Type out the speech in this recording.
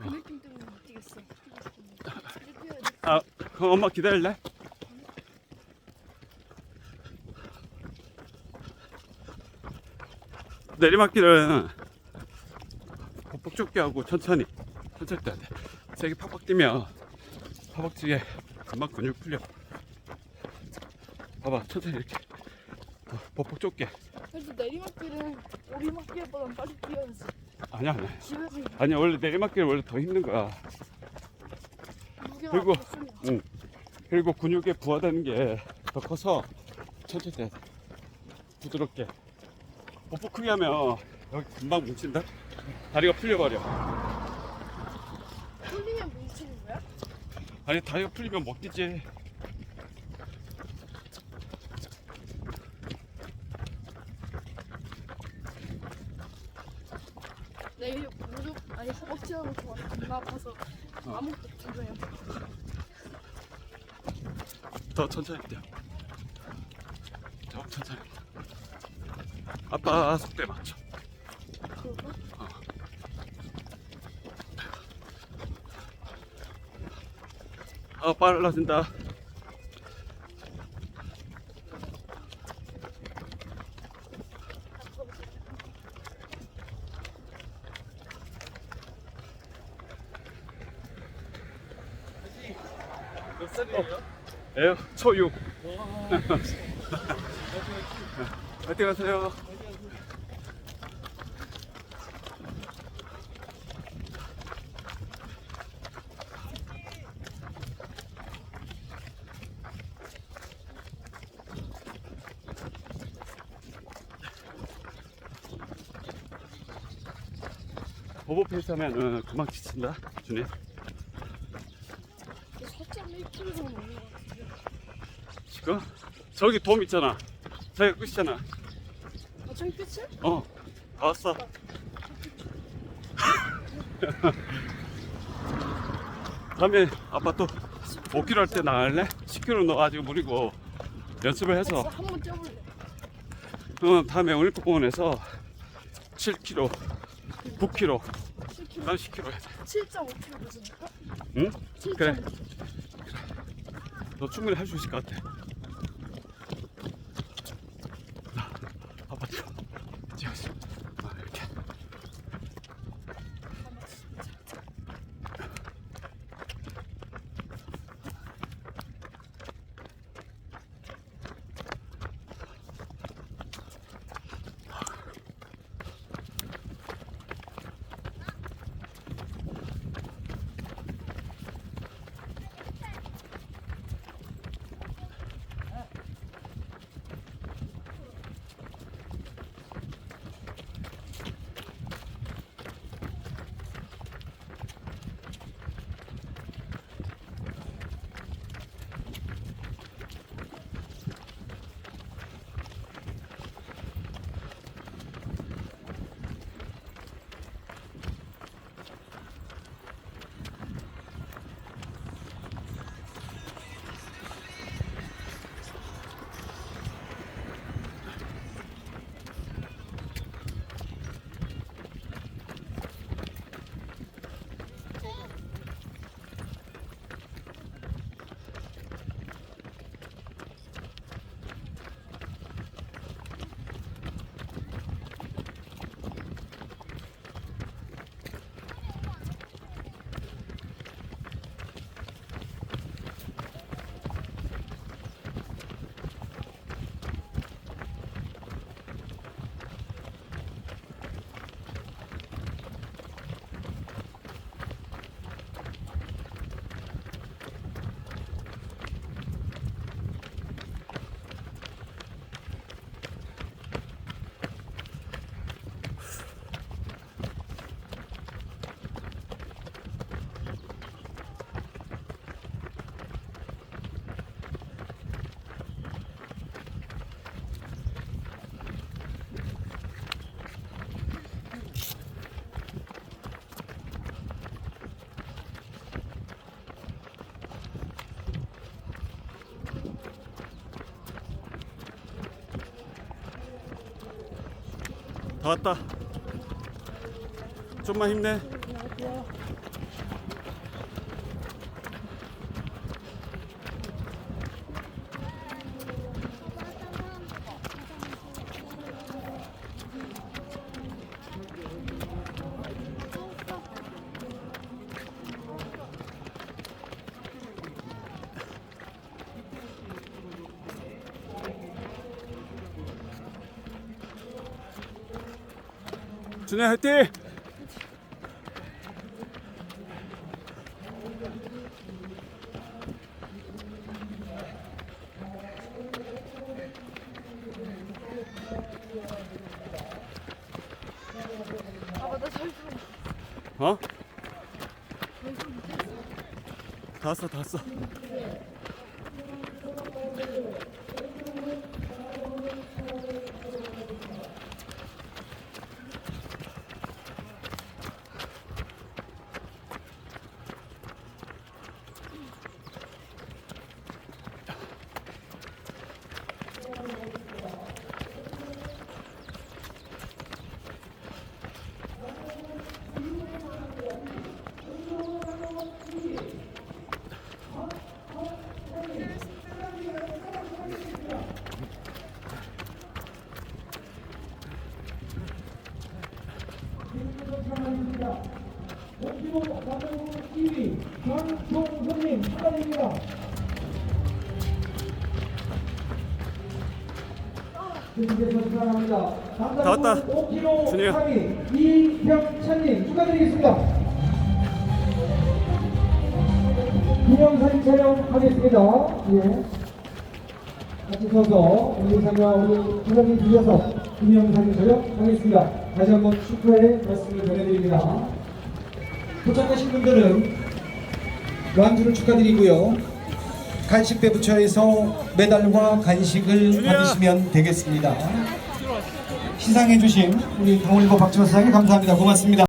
그 느낌 때문에 못 뛰겠어. 아, 그럼 엄마 기다릴래? 내리막길은 벅벅 좁게 하고 천천히 천천히 뛰어야 돼 세게 팍팍 뛰면 허벅지에 금방 근육 풀려 봐봐 천천히 이렇게 어, 벅벅 좁게 그래도 내리막길은 오리막길보단 빨리 뛰어야지. 아니야 아니야 집에서 아니야 원래 내리막길 원래 더 힘든 거야 무게가 그리고- 없으면 응. 그리고 근육에 부하되는 게 더 커서 천천히 돼. 부드럽게. 뽀뽀 크게 하면 여기 금방 뭉친다? 다리가 풀려버려. 풀리면 뭉치는 거야? 아니, 다리가 풀리면 못 뛰지. 내일 무릎 아니 허벅지하고 좋아해 겁나 아파서 어. 아무것도 못해요. 더 천천히 뛰어. 더 천천히. 아빠 속도에 맞춰. 그러고 아, 빨라진다. 살이에요? 에요, 초육. 화이팅 하세요. 보보 페이스 하면 금방 지친다, 준이. 4.1kg 정도 넘는 것 같은데. 지금? 저기 돔 있잖아. 저기 끝이잖아. 아 저기 끝이야? 어, 다 왔어. 다음에 아빠 또 5km 할 때 나갈래? 10km 너 아직 무리고 연습을 해서 한번 뛰어볼래. 어, 다음에 올림픽공원에서 7km, 9km, 7kg. 그다음 10km 해야 돼. 7.5kg 되잖아. 응? 7.5kg. 그래. 너 충분히 할 수 있을 것 같아. 다 왔다. 좀만 힘내. 준혜 화이팅! 아빠 나 절도 어? 다 왔어 다 왔어 강종선님 축하드립니다. 주님께서 축하합니다. 다 왔다. 5kg 준이야. 이병찬님 축하드리겠습니다. 기념사진 촬영하겠습니다. 예. 같이 서서 사과 우리 주장님 주셔서 기념사진 촬영하겠습니다. 다시 한번 축하의 말씀을 전해드립니다. 도착하신 분들은 완주를 축하드리고요. 간식배 부처에서 메달과 간식을 받으시면 되겠습니다. 시상해주신 우리 강원일보 박지원 사장님 감사합니다. 고맙습니다.